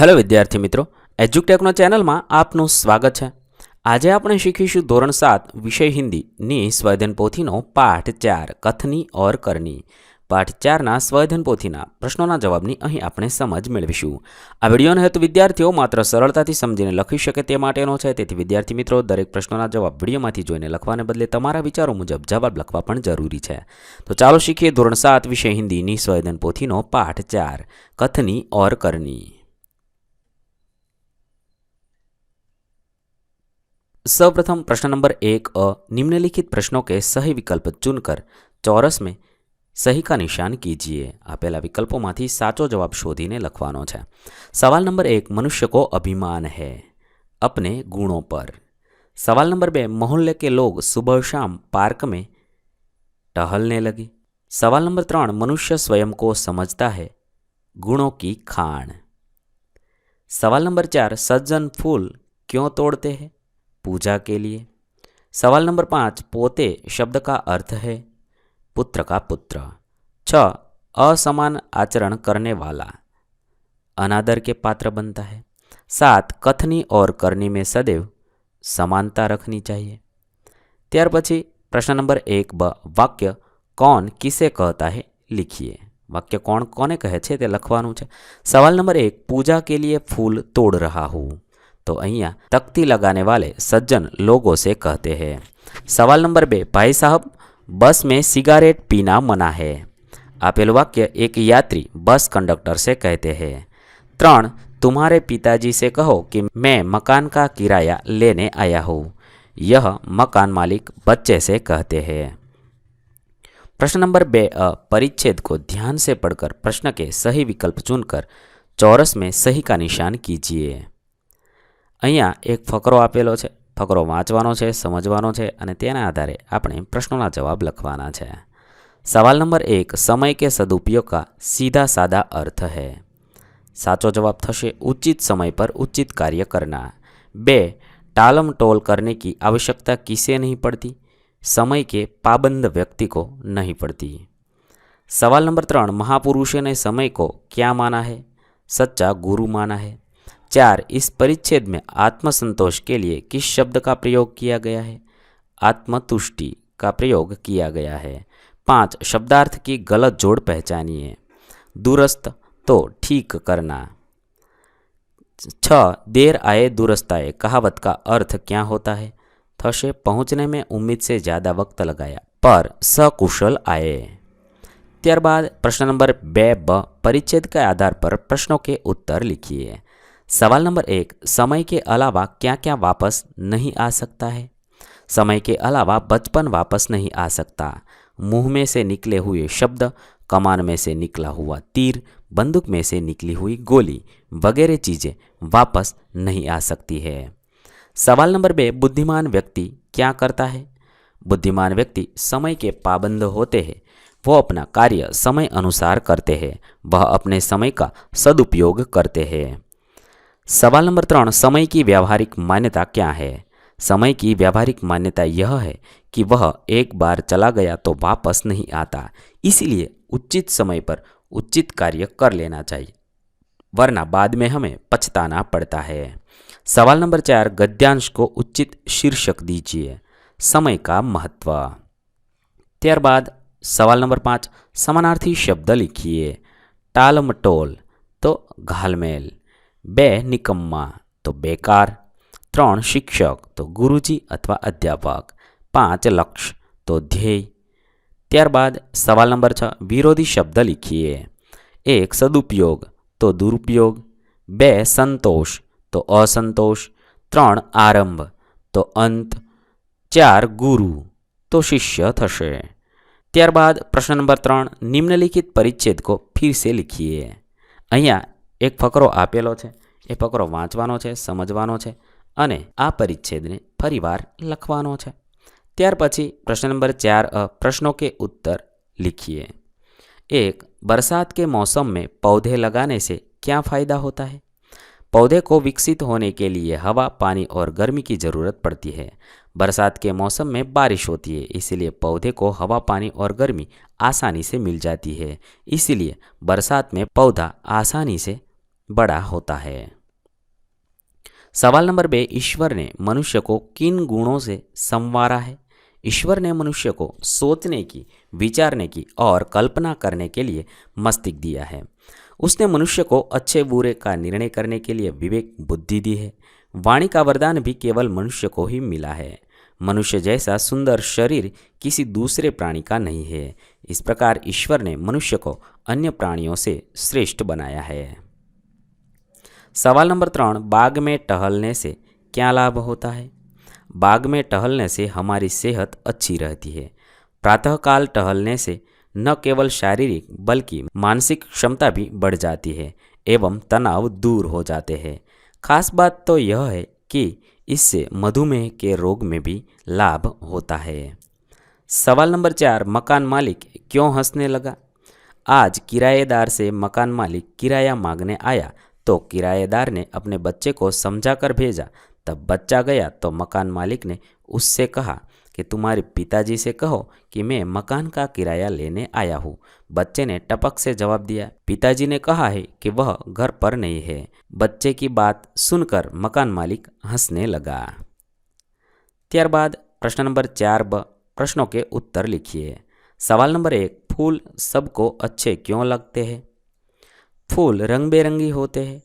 Hello વિદ્યાર્થી મિત્રો એજ્યુટેકનો ચેનલમાં આપનું સ્વાગત છે. આજે આપણે શીખીશું ધોરણ સાત, વિષય હિન્દીની સ્વયધન પોથીનો પાઠ ચાર, કથની ઓર કરની. પાઠ ચારના સ્વયધન પોથીના પ્રશ્નોના જવાબની અહીં આપણે સમજ મેળવીશું. આ વિડીયોનો હેતુ વિદ્યાર્થીઓ માત્ર સરળતાથી સમજીને લખી શકે તે માટેનો છે, તેથી વિદ્યાર્થી મિત્રો, દરેક પ્રશ્નોના જવાબ વિડીયોમાંથી જોઈને લખવાને બદલે તમારા વિચારો મુજબ જવાબ લખવા પણ જરૂરી છે. તો ચાલો શીખીએ ધોરણ સાત, વિષય હિન્દીની સ્વયધન પોથીનો પાઠ ચાર, કથની ઓર કરની. सर्वप्रथम प्रश्न नंबर एक अ निम्नलिखित प्रश्नों के सही विकल्प चुनकर चौरस में સહી કા નિશાન કીજીએ આપેલા વિકલ્પોમાંથી સાચો જવાબ શોધીને લખવાનો છે સવાલ નંબર એક મનુષ્ય को अभिमान है अपने गुणों पर सवाल नंबर बे मोहल्ले के लोग सुबह शाम पार्क में टहलने लगे सवाल नंबर त्रण मनुष्य स्वयं को समझता है गुणों की खाण सवाल नंबर चार सज्जन फूल क्यों तोड़ते हैं पूजा के लिए सवाल नंबर पाँच पोते शब्द का अर्थ है पुत्र का पुत्र छ असमान आचरण करने वाला अनादर के पात्र बनता है सात कथनी और करनी में सदैव समानता रखनी चाहिए ત્યાર પછી પ્રશ્ન નંબર એક બ વાક્ય કોણ કિસે કહેતા હે लिखिए વાક્ય કોણ કોને કહે છે તે લખવાનું છે સવાલ નંબર એક પૂજા के लिए फूल तोड़ रहा हूँ तो અહીંયા तख्ती लगाने वाले सज्जन लोगों से कहते हैं सवाल नंबर बे भाई साहब बस में सिगारेट पीना मना है આપેલું વાક્ય એક यात्री बस कंडक्टर से कहते हैं ત્રણ तुम्हारे पिताजी से कहो कि मैं मकान का किराया लेने आया हूँ यह मकान मालिक बच्चे से कहते हैं प्रश्न नंबर बे अ परिच्छेद को ध्यान से पढ़कर प्रश्न के सही विकल्प चुनकर चौरस में सही का निशान कीजिए અહીંયા એક ફકરો આપેલો છે ફકરો વાંચવાનો છે સમજવાનો છે અને તેના આધારે આપણે પ્રશ્નોના જવાબ લખવાના છે સવાલ નંબર એક સમય કે સદુપયોગ का सीधा साधा अर्थ है સાચો જવાબ થશે ઉચિત समय पर उचित कार्य करना बे टालम टोल करने की आवश्यकता किसे नहीं पड़ती समय के पाबंद व्यक्ति को नहीं पड़ती सवाल नंबर त्रण महापुरुषों ने समय को क्या माना है सच्चा गुरु माना है चार इस परिच्छेद में आत्मसंतोष के लिए किस शब्द का प्रयोग किया गया है आत्मतुष्टि का प्रयोग किया गया है पाँच शब्दार्थ की गलत जोड़ पहचानिए दूरस्थ तो ठीक करना छ देर आए दुरुस्त आए कहावत का अर्थ क्या होता है थशे पहुंचने में उम्मीद से ज़्यादा वक्त लगाया पर सकुशल आए ત્યારબાદ પ્રશ્ન નંબર બે બ परिच्छेद के आधार पर प्रश्नों के उत्तर लिखिए सवाल नंबर एक, समय के अलावा क्या क्या वापस नहीं आ सकता है? समय के अलावा बचपन वापस नहीं आ सकता। मुँह में से निकले हुए शब्द, कमान में से निकला हुआ तीर, बंदूक में से निकली हुई गोली, वगैरह चीज़ें वापस नहीं आ सकती है। सवाल नंबर बे, बुद्धिमान व्यक्ति क्या करता है? बुद्धिमान व्यक्ति समय के पाबंद होते हैं। वो अपना कार्य समय अनुसार करते हैं। वह अपने समय का सदुपयोग करते हैं। सवाल नंबर त्रण, समय की व्यावहारिक मान्यता क्या है? समय की व्यावहारिक मान्यता यह है कि वह एक बार चला गया तो वापस नहीं आता। इसलिए उचित समय पर उचित कार्य कर लेना चाहिए, वरना बाद में हमें पछताना पड़ता है। सवाल नंबर चार, गद्यांश को उचित शीर्षक दीजिए। समय का महत्व। त्यारबाद सवाल नंबर पाँच, समानार्थी शब्द लिखिए। टालमटोल तो घालमेल। બે નિકમ્મા તો બેકાર. ત્રણ શિક્ષક, તો ગુરુજી અથવા અધ્યાપક. પાંચ લક્ષ, તો ધ્યેય. ત્યારબાદ સવાલ નંબર છ, વિરોધી શબ્દ લીખીએ. એક, સદુપયોગ, તો દુરુપયોગ. બે, સંતોષ, તો અસંતોષ. ત્રણ, આરંભ, તો અંત. ચાર, ગુરુ, તો શિષ્ય થશે. ત્યારબાદ પ્રશ્ન નંબર ત્રણ, નિમ્નલિખિત પરિચ્છેદ કો ફિર સે લીખીએ. અહીંયા એક ફકરો આપેલો છે એ ફકરો વાંચવાનો છે સમજવાનો છે અને આ પરિચ્છેદને ફરીવાર લખવાનો છે ત્યાર પછી પ્રશ્ન નંબર ચાર અ प्रश्नों के उत्तर लिखिए एक बरसात के मौसम में पौधे लगाने से क्या फ़ायदा होता है पौधे को विकसित होने के लिए हवा पानी और गर्मी की ज़रूरत पड़ती है बरसात के मौसम में बारिश होती है इसलिए पौधे को हवा पानी और गर्मी आसानी से मिल जाती है इसलिए बरसात में पौधा आसानी से बड़ा होता है। सवाल नंबर बे, ईश्वर ने मनुष्य को किन गुणों से संवारा है? ईश्वर ने मनुष्य को सोचने की, विचारने की और कल्पना करने के लिए मस्तिष्क दिया है। उसने मनुष्य को अच्छे बुरे का निर्णय करने के लिए विवेक, बुद्धि दी है। वाणी का वरदान भी केवल मनुष्य को ही मिला है। मनुष्य जैसा सुंदर शरीर किसी दूसरे प्राणी का नहीं है। इस प्रकार ईश्वर ने मनुष्य को अन्य प्राणियों से श्रेष्ठ बनाया है। सवाल नंबर त्रण, बाग में टहलने से क्या लाभ होता है? बाग में टहलने से हमारी सेहत अच्छी रहती है। प्रातःकाल टहलने से न केवल शारीरिक, बल्कि मानसिक क्षमता भी बढ़ जाती है एवं तनाव दूर हो जाते हैं। खास बात तो यह है कि इससे मधुमेह के रोग में भी लाभ होता है। सवाल नंबर चार, मकान मालिक क्यों हंसने लगा? आज किराएदार से मकान मालिक किराया मांगने आया तो किराएदार ने अपने बच्चे को समझाकर भेजा तब बच्चा गया तो मकान मालिक ने उससे कहा कि तुम्हारे पिताजी से कहो कि मैं मकान का किराया लेने आया हूँ बच्चे ने टपक से जवाब दिया पिताजी ने कहा है कि वह घर पर नहीं है बच्चे की बात सुनकर मकान मालिक हंसने लगा ત્યારબાદ પ્રશ્ન નંબર ચાર બ प्रश्नों के उत्तर लिखिए सवाल नंबर एक फूल सबको अच्छे क्यों लगते हैं फूल रंग बिरंगी होते हैं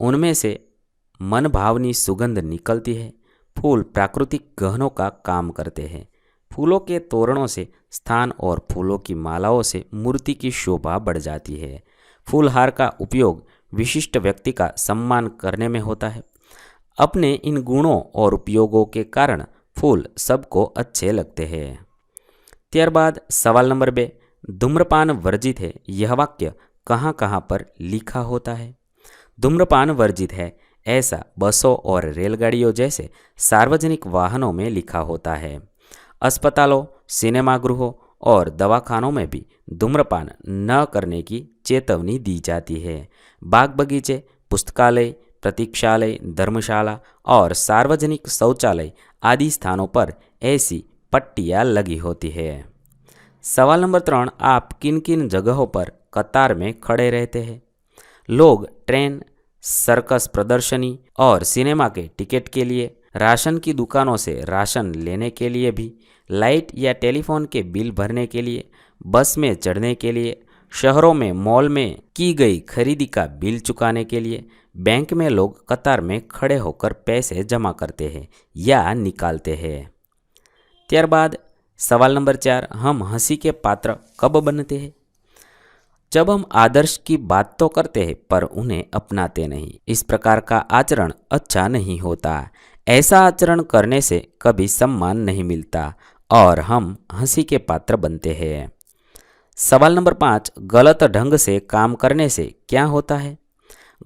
उनमें से मन भावनी सुगंध निकलती है फूल प्राकृतिक गहनों का काम करते हैं फूलों के तोरणों से स्थान और फूलों की मालाओं से मूर्ति की शोभा बढ़ जाती है फूलहार का उपयोग विशिष्ट व्यक्ति का सम्मान करने में होता है अपने इन गुणों और उपयोगों के कारण फूल सबको अच्छे लगते हैं ત્યારબાદ सवाल नंबर बे धूम्रपान वर्जित है यह वाक्य कहाँ कहाँ पर लिखा होता है। धूम्रपान वर्जित है, ऐसा बसों और रेलगाड़ियों जैसे सार्वजनिक वाहनों में लिखा होता है। अस्पतालों, सिनेमागृहों और दवाखानों में भी धूम्रपान न करने की चेतावनी दी जाती है। बाग बगीचे पुस्तकालय, प्रतीक्षालय, धर्मशाला और सार्वजनिक शौचालय आदि स्थानों पर ऐसी पट्टियाँ लगी होती है। सवाल नंबर त्रण, आप किन किन जगहों पर कतार में खड़े रहते हैं लोग ट्रेन सर्कस प्रदर्शनी और सिनेमा के टिकट के लिए राशन की दुकानों से राशन लेने के लिए भी लाइट या टेलीफोन के बिल भरने के लिए बस में चढ़ने के लिए शहरों में मॉल में की गई खरीदी का बिल चुकाने के लिए बैंक में लोग कतार में खड़े होकर पैसे जमा करते हैं या निकालते हैं ત્યારબાદ सवाल नंबर चार हम हंसी के पात्र कब बनते हैं जब हम आदर्श की बात तो करते हैं, पर उन्हें अपनाते नहीं। इस प्रकार का आचरण अच्छा नहीं होता। ऐसा आचरण करने से कभी सम्मान नहीं मिलता और हम हँसी के पात्र बनते हैं। सवाल नंबर पाँच, गलत ढंग से काम करने से क्या होता है?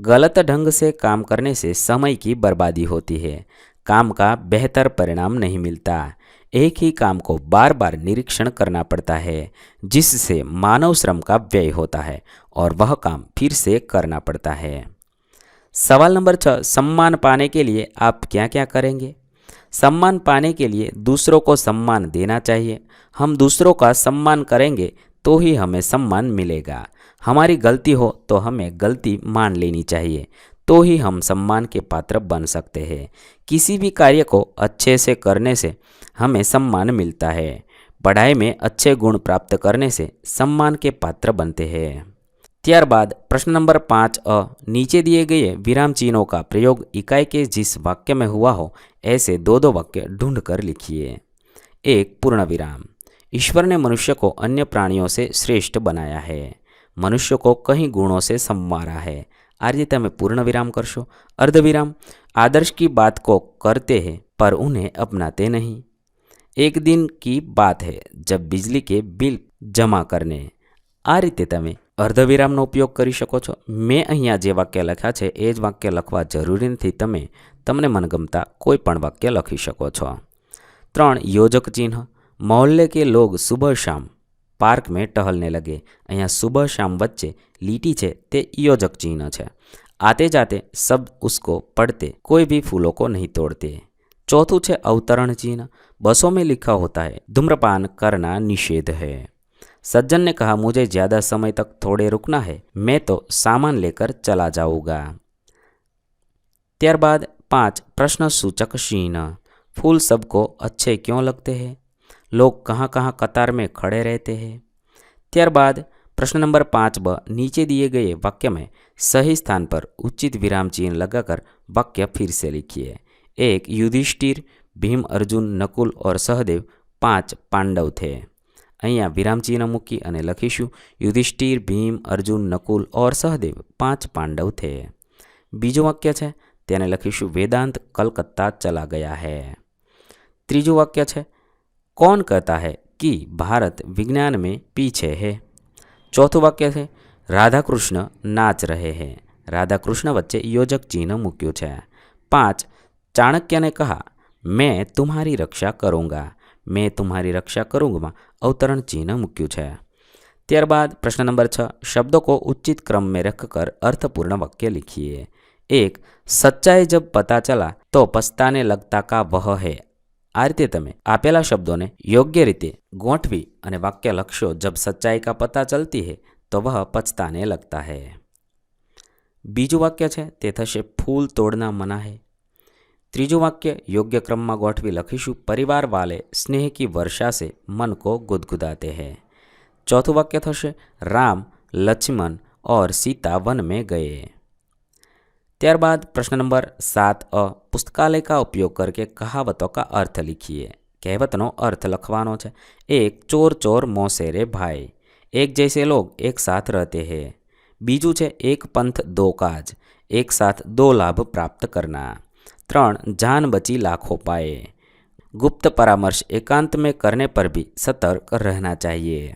गलत ढंग से काम करने से समय की बर्बादी होती है। काम का बेहतर परिणाम नहीं मिलता। एक ही काम को बार बार निरीक्षण करना पड़ता है, जिससे मानव श्रम का व्यय होता है और वह काम फिर से करना पड़ता है। सवाल नंबर छः, सम्मान पाने के लिए आप क्या क्या करेंगे? सम्मान पाने के लिए दूसरों को सम्मान देना चाहिए। हम दूसरों का सम्मान करेंगे तो ही हमें सम्मान मिलेगा। हमारी गलती हो तो हमें गलती मान लेनी चाहिए। तो ही हम सम्मान के पात्र बन सकते हैं किसी भी कार्य को अच्छे से करने से हमें सम्मान मिलता है पढ़ाई में अच्छे गुण प्राप्त करने से सम्मान के पात्र बनते हैं ત્યારબાદ प्रश्न नंबर पाँच अ नीचे दिए गए विराम चिन्हों का प्रयोग इकाई के जिस वाक्य में हुआ हो ऐसे दो दो वाक्य ढूंढ कर लिखिए एक पूर्ण विराम ईश्वर ने मनुष्य को अन्य प्राणियों से श्रेष्ठ बनाया है मनुष्य को कई गुणों से संवारा है આ રીતે તમે પૂર્ણ વિરામ કરશો અર્ધવિરામ आदर्श की बात को करते हैं पर उन्हें अपनाते नहीं એક દિન કી બાત હૈ જબ બિજલી કે બિલ જમા કરને આ રીતે તમે અર્ધવિરામનો ઉપયોગ કરી શકો છો મેં અહીંયા જે વાક્ય લખ્યા છે એ જ વાક્ય લખવા જરૂરી નથી તમે તમને મનગમતા કોઈ પણ વાક્ય લખી શકો છો ત્રણ યોજક ચિહ્ન મોહલ્લે કે લોગ સુબહ શામ પાર્ક મેં ટહલને લગે અહીંયા સુબહ શામ વચ્ચે લીટી છે તે યોજક ચિહ્ન છે आते जाते सब उसको पढ़ते कोई भी फूलों को नहीं तोड़ते चौथू छे अवतरण चिन्ह बसों में लिखा होता है धूम्रपान करना निषेध है सज्जन ने कहा मुझे ज़्यादा समय तक थोड़े रुकना है मैं तो सामान लेकर चला जाऊंगा ત્યારબાદ પાંચ प्रश्न सूचक शीन फूल सबको अच्छे क्यों लगते हैं लोग कहाँ कहाँ कतार में खड़े रहते हैं ત્યારબાદ प्रश्न नंबर पाँच ब नीचे दिए गए वाक्य में सही स्थान पर उचित विराम चिन्ह लगाकर वाक्य फिर से लिखिए एक युधिष्ठिर भीम अर्जुन नकुल और सहदेव પાંચ પાંડવ થે અહીંયા વિરામચિહ્ન મૂકી અને લખીશું યુધિષ્ઠિર ભીમ અર્જુન નકુલ ઓર સહદેવ પાંચ પાંડવ થે બીજું વાક્ય છે તેને લખીશું વેદાંત કલકત્તા ચલા ગયા હૈ ત્રીજું વાક્ય છે कौन कहता है कि भारत विज्ञान में पीछे है ચોથું વાક્ય છે રાધા કૃષ્ણ નાચ રહે હે રાધા કૃષ્ણ વચ્ચે યોજક ચિહ્ન મૂક્યું છે પાંચ ચાણક્યને કહા મેં तुम्हारी रक्षा करूँगा मैं तुम्हारी रक्षा करूँगा अवतरण चिन्ह મૂક્યું છે ત્યારબાદ પ્રશ્ન નંબર છ शब्दों को उचित क्रम में रखकर अर्थपूर्ण वाक्य लिखिए एक सच्चाई जब पता चला तो पछताने लगता का वह है આ રીતે તમે આપેલા શબ્દોને યોગ્ય રીતે ગોઠવી અને વાક્ય લખશો જબ સચ્ચાઈ કા પતા ચલતી હૈ તો વહ પછતાને લગતા હૈ બીજું વાક્ય છે તે થશે ફૂલ તોડના મના હૈ ત્રીજું વાક્ય યોગ્ય ક્રમમાં ગોઠવી લખીશું પરિવાર વાલે સ્નેહ કી વર્ષા સે મન કો ગુદગુદાતે હૈ ચોથું વાક્ય થશે રામ લક્ષ્મણ और सीता वन में गए त्यारबाद प्रश्न नंबर सात अ, पुस्तकालय का उपयोग करके कहावतों का अर्थ लिखिए। कहवतों अर्थ लखवा है एक, चोर चोर मौसेरे भाई। एक जैसे लोग एक साथ रहते हैं। बीजू है एक पंथ दो काज। एक साथ दो लाभ प्राप्त करना। त्रण, जान बची लाखों पाए। गुप्त परामर्श एकांत में करने पर भी सतर्क रहना चाहिए।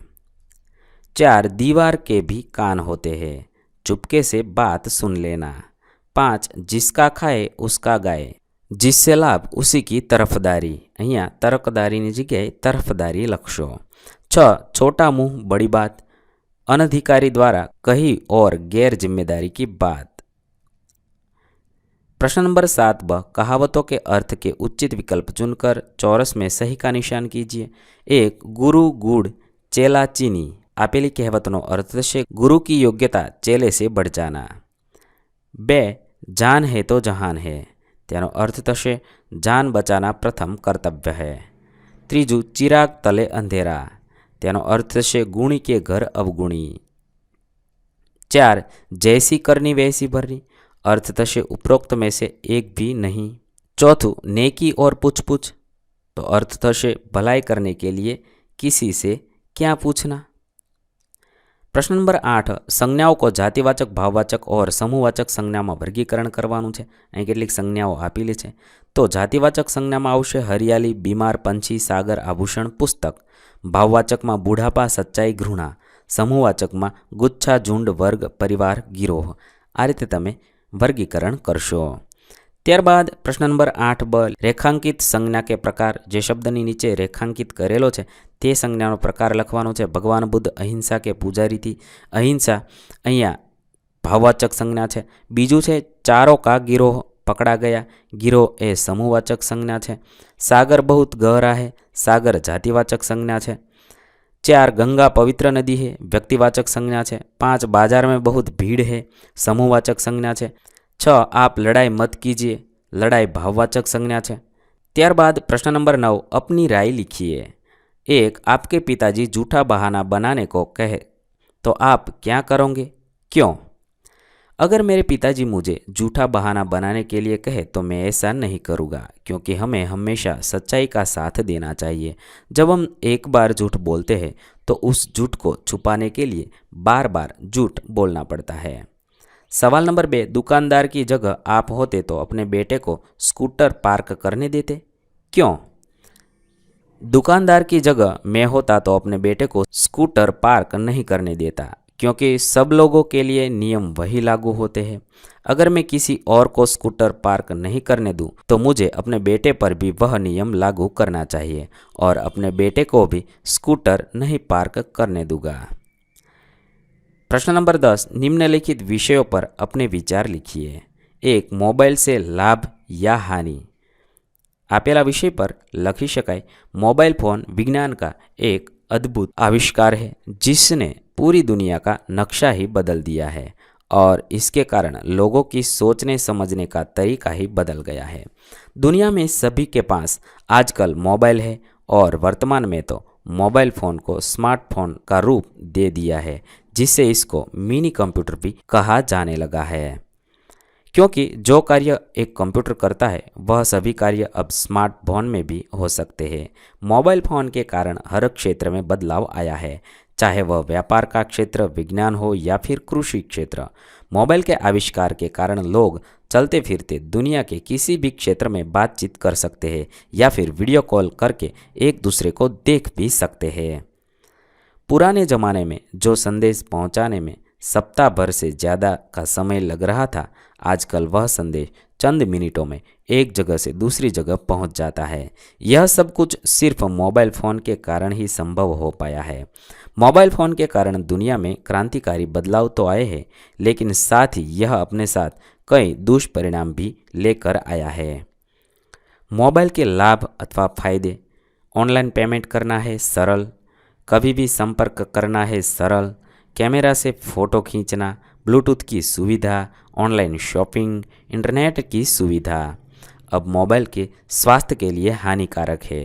चार, दीवार के भी कान होते हैं। चुपके से बात सुन लेना। पाँच जिसका खाए, उसका गाए। जिससे लाभ, उसी की तरफदारी। अँ तरकदारी जगह, तरफदारी लक्षो छोटा मुँह, बड़ी बात। अनधिकारी द्वारा कही और गैर ज़िम्मेदारी की बात। प्रश्न नंबर सात ब, कहावतों के अर्थ के उचित विकल्प चुनकर चौरस में सही का निशान कीजिए। एक, गुरु, गुड़, चेला, चीनी। आपेली कहवतनों अर्थ से गुरु की योग्यता चेले से बढ़ जाना। બે જાન હે તો જહાન હે તેનો અર્થ થશે જાન બચાના પ્રથમ કર્તવ્ય હે ત્રીજું ચિરાગ તલે અંધેરા તેનો અર્થ થશે ગુણી કે ઘર અવગુણી ચાર જૈસી કરની વૈસી ભરની अर्थ तशे उपरोक्त में से एक भी नहीं चौथू नेकी और पूछ पूछ तो अर्थ तशे भलाई करने के लिए किसी से क्या पूछना પ્રશ્ન નંબર આઠ, સંજ્ઞાઓ કો જાતિવાચક, ભાવવાચક ઓર સમૂહવાચક સંજ્ઞામાં વર્ગીકરણ કરવાનું છે? અહીં કેટલીક સંજ્ઞાઓ આપેલી છે. તો જાતિવાચક સંજ્ઞામાં આવશે હરિયાળી બીમાર, પંછી, સાગર, આભૂષણ, પુસ્તક. ભાવવાચકમાં બુઢાપા, સચ્ચાઈ, ઘૃણા. સમૂહવાચકમાં ગુચ્છા, ઝુંડ, વર્ગ, પરિવાર, ગિરોહ. આ રીતે તમે વર્ગીકરણ કરશો. ત્યારબાદ પ્રશ્ન નંબર આઠ બલ. રેખાંકિત સંજ્ઞા કે પ્રકાર જે શબ્દની નીચે રેખાંકિત કરેલો છે, તે સંજ્ઞાનો પ્રકાર લખવાનો છે. ભગવાન બુદ્ધ, અહિંસા કે પૂજારીથી. અહિંસા અહીંયા ભાવવાચક સંજ્ઞા છે. બીજું છે, ચારો કા ગીરો પકડા ગયા. ગીરો એ સમૂહવાચક સંજ્ઞા છે. સાગર બહુત ગહરા હે. સાગર જાતિવાચક સંજ્ઞા છે. ચાર ગંગા પવિત્ર નદી હે. વ્યક્તિવાચક સંજ્ઞા છે. પાંચ બાજાર મેં બહુત ભીડ હે. સમૂહવાચક સંજ્ઞા છે. છ आप लड़ाई मत कीजिए लड़ाई भाववाचक संज्ञा છે ત્યારબાદ प्रश्न नंबर नौ अपनी राय लिखिए एक आपके पिताजी जूठा बहाना बनाने को कहे तो आप क्या करोगे क्यों अगर मेरे पिताजी मुझे झूठा बहाना बनाने के लिए कहे तो मैं ऐसा नहीं करूँगा क्योंकि हमें हमेशा सच्चाई का साथ देना चाहिए जब हम एक बार झूठ बोलते हैं तो उस झूठ को छुपाने के लिए बार बार झूठ बोलना पड़ता है सवाल नंबर बे, दुकानदार की जगह आप होते तो अपने बेटे को स्कूटर पार्क करने देते? क्यों? दुकानदार की जगह मैं होता तो अपने बेटे को स्कूटर पार्क नहीं करने देता, क्योंकि सब लोगों के लिए नियम वही लागू होते हैं। अगर मैं किसी और को स्कूटर पार्क नहीं करने दूँ तो मुझे अपने बेटे पर भी वह नियम लागू करना चाहिए और अपने बेटे को भी स्कूटर नहीं पार्क करने दूँगा। प्रश्न नंबर दस निम्नलिखित विषयों पर अपने विचार लिखिए एक मोबाइल से लाभ या हानि આપેલા વિષય પર લખી શકાય મોબાઈલ ફોન વિજ્ઞાન કા એક अद्भुत आविष्कार है जिसने पूरी दुनिया का नक्शा ही बदल दिया है और इसके कारण लोगों की सोचने समझने का तरीका ही बदल गया है दुनिया में सभी के पास आजकल मोबाइल है और वर्तमान में तो मोबाइल फ़ोन को स्मार्टफोन का रूप दे दिया है जिससे इसको मिनी कंप्यूटर भी कहा जाने लगा है। क्योंकि जो कार्य एक कंप्यूटर करता है, वह सभी कार्य अब स्मार्टफ़ोन में भी हो सकते हैं। मोबाइल फ़ोन के कारण हर क्षेत्र में बदलाव आया है, चाहे वह व्यापार का क्षेत्र, विज्ञान हो या फिर कृषि क्षेत्र। मोबाइल के आविष्कार के कारण लोग चलते फिरते दुनिया के किसी भी क्षेत्र में बातचीत कर सकते हैं या फिर वीडियो कॉल करके एक दूसरे को देख भी सकते हैं। पुराने ज़माने में जो संदेश पहुँचाने में सप्ताह भर से ज़्यादा का समय लग रहा था, आजकल वह संदेश चंद मिनटों में एक जगह से दूसरी जगह पहुँच जाता है। यह सब कुछ सिर्फ़ मोबाइल फ़ोन के कारण ही संभव हो पाया है। मोबाइल फ़ोन के कारण दुनिया में क्रांतिकारी बदलाव तो आए हैं, लेकिन साथ ही यह अपने साथ कई दुष्परिणाम भी लेकर आया है। मोबाइल के लाभ अथवा फ़ायदे, ऑनलाइन पेमेंट करना है सरल कभी भी संपर्क करना है सरल कैमरा से फ़ोटो खींचना ब्लूटूथ की सुविधा ऑनलाइन शॉपिंग इंटरनेट की सुविधा अब मोबाइल के स्वास्थ्य के लिए हानिकारक है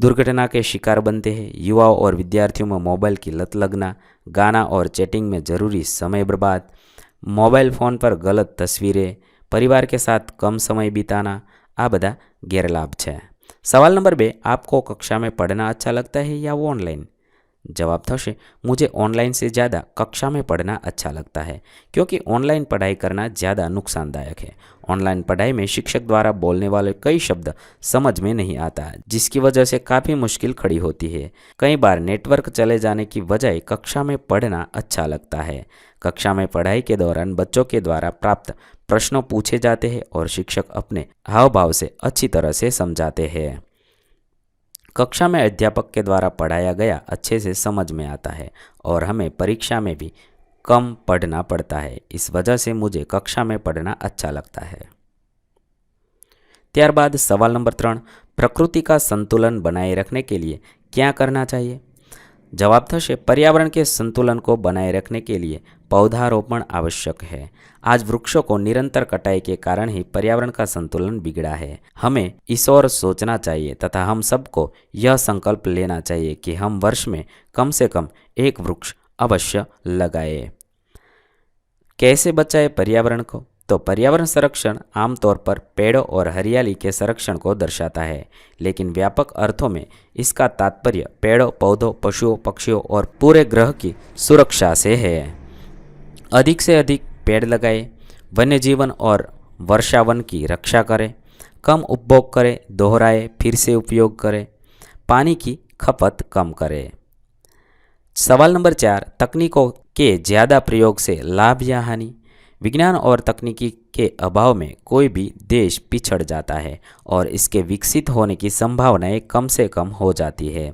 दुर्घटना के शिकार बनते हैं युवाओं और विद्यार्थियों में मोबाइल की लत लगना गाना और चैटिंग में ज़रूरी समय बर्बाद मोबाइल फ़ोन पर गलत तस्वीरें परिवार के साथ कम समय बिताना આ બધા ગેરલાભ છે સવાલ નંબર બે આપકો કક્ષા में पढ़ना अच्छा लगता है या वो ऑनलाइन जवाब थशे मुझे ऑनलाइन से ज़्यादा कक्षा में पढ़ना अच्छा लगता है, क्योंकि ऑनलाइन पढ़ाई करना ज़्यादा नुकसानदायक है। ऑनलाइन पढ़ाई में शिक्षक द्वारा बोलने वाले कई शब्द समझ में नहीं आता, जिसकी वजह से काफ़ी मुश्किल खड़ी होती है। कई बार नेटवर्क चले जाने की बजाय कक्षा में पढ़ना अच्छा लगता है। कक्षा में पढ़ाई के दौरान बच्चों के द्वारा प्राप्त प्रश्नों पूछे जाते हैं और शिक्षक अपने हाव भाव से अच्छी तरह से समझाते हैं। कक्षा में अध्यापक के द्वारा पढ़ाया गया अच्छे से समझ में आता है और हमें परीक्षा में भी कम पढ़ना पड़ता है। इस वजह से मुझे कक्षा में पढ़ना अच्छा लगता है। त्यार बाद सवाल नंबर ત્રણ प्रकृति का संतुलन बनाए रखने के लिए क्या करना चाहिए? जवाब થશે पर्यावरण के संतुलन को बनाए रखने के लिए पौधारोपण आवश्यक है। आज वृक्षों को निरंतर कटाई के कारण ही पर्यावरण का संतुलन बिगड़ा है। हमें इस ओर सोचना चाहिए तथा हम सबको यह संकल्प लेना चाहिए कि हम वर्ष में कम से कम एक वृक्ष अवश्य लगाए। कैसे बचाए पर्यावरण को? तो पर्यावरण संरक्षण आमतौर पर पेड़ों और हरियाली के संरक्षण को दर्शाता है, लेकिन व्यापक अर्थों में इसका तात्पर्य पेड़ों, पौधों, पशुओं, पक्षियों और पूरे ग्रह की सुरक्षा से है। अधिक से अधिक पेड़ लगाए वन्य जीवन और वर्षावन की रक्षा करें, कम उपभोग करें, दोहराए, फिर से उपयोग करें, पानी की खपत कम करें। सवाल नंबर चार, तकनीकों के ज़्यादा प्रयोग से लाभ या हानि? विज्ञान और तकनीकी के अभाव में कोई भी देश पिछड़ जाता है और इसके विकसित होने की संभावनाएँ कम से कम हो जाती है।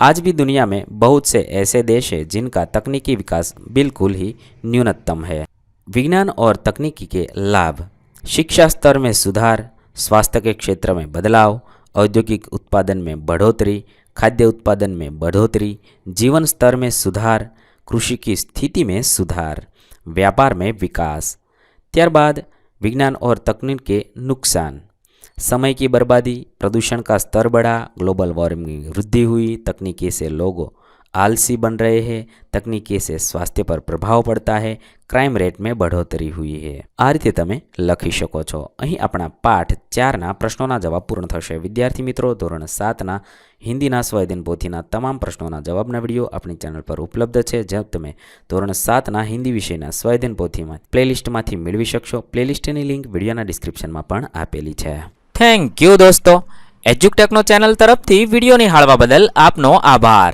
आज भी दुनिया में बहुत से ऐसे देश हैं जिनका तकनीकी विकास बिल्कुल ही न्यूनतम है। विज्ञान और तकनीकी के लाभ, शिक्षा स्तर में सुधार, स्वास्थ्य के क्षेत्र में बदलाव, औद्योगिक उत्पादन में बढ़ोतरी, खाद्य उत्पादन में बढ़ोतरी, जीवन स्तर में सुधार, कृषि की स्थिति में सुधार। व्यापार में विकास ત્યારબાદ विज्ञान और तकनीक के नुकसान समय की बर्बादी प्रदूषण का स्तर बढ़ा ग्लोबल वार्मिंग में वृद्धि हुई तकनीकी से लोगों आलसी बन रहे हैं तकनीकी से स्वास्थ्य पर प्रभाव પડતા है ક્રાઇમ રેટ में बढ़ोतरी हुई है આ રીતે તમે લખી શકો છો અહીં આપણા પાઠ ચારના પ્રશ્નોના જવાબ પૂર્ણ થશે વિદ્યાર્થી મિત્રો ધોરણ સાતના હિન્દીના સ્વાધ્યાયન પોથીના તમામ પ્રશ્નોના જવાબના વિડીયો આપણી ચેનલ પર ઉપલબ્ધ છે જ્યાં તમે ધોરણ સાતના હિન્દી વિષયના સ્વાધ્યાયન પોથીમાં પ્લેલિસ્ટમાંથી મેળવી શકશો પ્લેલિસ્ટની લિંક વિડીયોના ડિસ્ક્રિપ્શનમાં પણ આપેલી છે થેન્ક યુ દોસ્તો એજ્યુકટેકનો ચેનલ તરફથી વિડીયો નિહાળવા બદલ આપનો આભાર